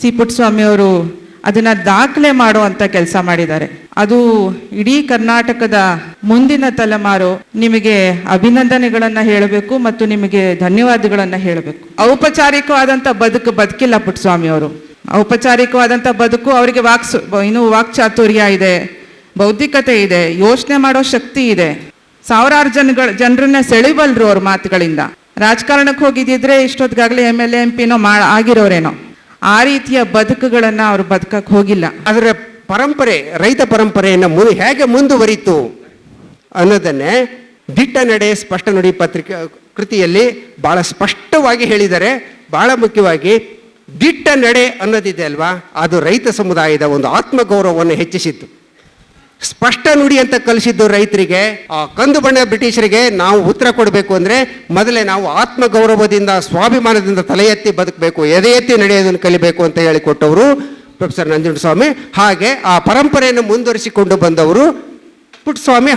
C Puttaswamy ಅವರು ಅದನ್ನ ದಾಖಲೆ ಮಾಡುವಂತ ಕೆಲಸ ಮಾಡಿದ್ದಾರೆ. ಅದು ಇಡೀ ಕರ್ನಾಟಕದ ಮುಂದಿನ ತಲೆಮಾರು ನಿಮಗೆ ಅಭಿನಂದನೆಗಳನ್ನ ಹೇಳಬೇಕು ಮತ್ತು ನಿಮಗೆ ಧನ್ಯವಾದಗಳನ್ನ ಹೇಳಬೇಕು. ಔಪಚಾರಿಕವಾದಂತ ಬದುಕು ಬದುಕಿಲ್ಲ ಪುಟ್ಟಸ್ವಾಮಿ ಅವರು ಔಪಚಾರಿಕವಾದಂತ ಬದುಕು ಅವರಿಗೆ ವಾಕ್ ಇನ್ನು ವಾಕ್ಚಾತುರ್ಯ ಇದೆ, ಬೌದ್ಧಿಕತೆ ಇದೆ, ಯೋಚನೆ ಮಾಡೋ ಶಕ್ತಿ ಇದೆ. ಸಾವಿರಾರು ಜನಗಳ, ಜನರನ್ನ ಸೆಳಿಬಲ್ರು ಅವ್ರ ಮಾತುಗಳಿಂದ. ರಾಜಕಾರಣಕ್ಕೆ ಹೋಗಿದ್ದಿದ್ರೆ ಇಷ್ಟೊತ್ತಿಗಾಗಲೇ ಎಂ ಎಲ್ ಎಂ ಪಿನೋ ಮಾ, ಆಗಿರೋರೇನೋ. ಆ ರೀತಿಯ ಬದುಕುಗಳನ್ನ ಅವರು ಬದುಕಕ್ಕೆ ಹೋಗಿಲ್ಲ. ಅದರ ಪರಂಪರೆ, ರೈತ ಪರಂಪರೆಯನ್ನು ಮು, ಹೇಗೆ ಮುಂದುವರಿತು ಅನ್ನೋದನ್ನೇ ದಿಟ್ಟ ನಡೆ ಸ್ಪಷ್ಟ ನುಡಿ ಪತ್ರಿಕೆ, ಕೃತಿಯಲ್ಲಿ ಬಹಳ ಸ್ಪಷ್ಟವಾಗಿ ಹೇಳಿದರೆ ಬಹಳ ಮುಖ್ಯವಾಗಿ ದಿಟ್ಟ ನಡೆ ಅನ್ನೋದಿದೆ ಅಲ್ವಾ? ಅದು ರೈತ ಸಮುದಾಯದ ಒಂದು ಆತ್ಮಗೌರವವನ್ನು ಹೆಚ್ಚಿಸಿತ್ತು. ಸ್ಪಷ್ಟ ನುಡಿ ಅಂತ ಕಲಿಸಿದ್ದು ರೈತರಿಗೆ, ಆ ಕಂದು ಬಣ್ಣ ಬ್ರಿಟಿಷರಿಗೆ ನಾವು ಉತ್ತರ ಕೊಡಬೇಕು ಅಂದ್ರೆ ಮೊದಲೇ ನಾವು ಆತ್ಮಗೌರವದಿಂದ, ಸ್ವಾಭಿಮಾನದಿಂದ ತಲೆ ಎತ್ತಿ ಬದುಕಬೇಕು, ಎದೆ ಎತ್ತಿ ನಡೆಯೋದನ್ನು ಕಲಿಬೇಕು ಅಂತ ಹೇಳಿಕೊಟ್ಟವರು ಪ್ರೊಫೆಸರ್ ನಂಜುಂಡಸ್ವಾಮಿ. ಹಾಗೆ ಆ ಪರಂಪರೆಯನ್ನು ಮುಂದುವರಿಸಿಕೊಂಡು ಬಂದವರು ಪುಟ್ಟಸ್ವಾಮಿ